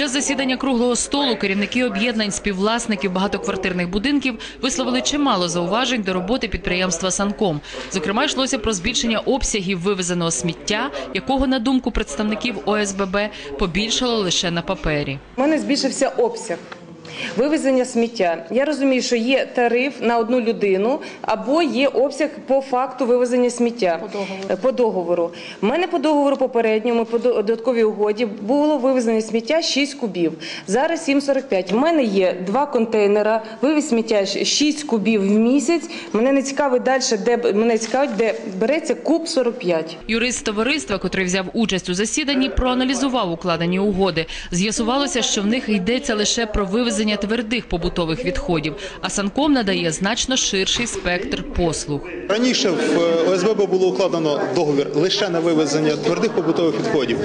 час засідання круглого столу керівники об'єднань співвласників багатоквартирних будинків висловили чимало зауважень до роботи підприємства Санком. Зокрема, йшлося про збільшення обсягів вивезеного сміття, якого, на думку представників ОСББ, побільшало лише на папері. У мене збільшився обсяг. Вивезення сміття. Я розумію, що є тариф на одну людину або є обсяг по факту вивезення сміття по договору. По договору. У мене по договору попередньому, по додатковій угоді, було вивезення сміття 6 кубів. Зараз 7,45. У мене є два контейнера, вивіз сміття 6 кубів в місяць. Мене не цікавить далі, де б- мене цікавить, де береться куб 45. Юрист товариства, котрий взяв участь у засіданні, проаналізував укладені угоди. З'ясувалося, що в них йдеться лише про вивезення твердих побутових відходів, а Санком надає значно ширший спектр послуг. Раніше в е, ОСББ було укладено договір лише на вивезення твердих побутових відходів.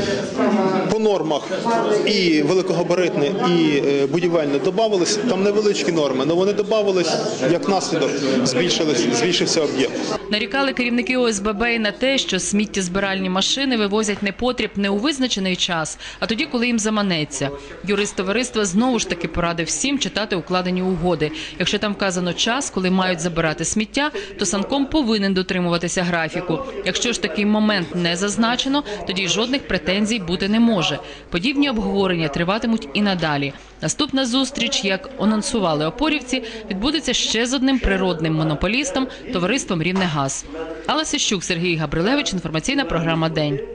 По нормах і великогабаритне, і е, будівельне додавалися. Там невеличкі норми, але вони додавались, як наслідок збільшились, збільшився об'єм. Нарікали керівники ОСББ і на те, що сміттєзбиральні машини вивозять непотріб не у визначений час, а тоді, коли їм заманеться. Юрист товариства знову ж таки порадив всім читати укладені угоди. Якщо там вказано час, коли мають забирати сміття, то санком повинен дотримуватися графіку. Якщо ж такий момент не зазначено, тоді жодних претензій бути не може. Подібні обговорення триватимуть і надалі. Наступна зустріч, як анонсували опорівці, відбудеться ще з одним природним монополістом товариством Рівнегаз. Алла Сищук, Сергій Габрилевич. Інформаційна програма День.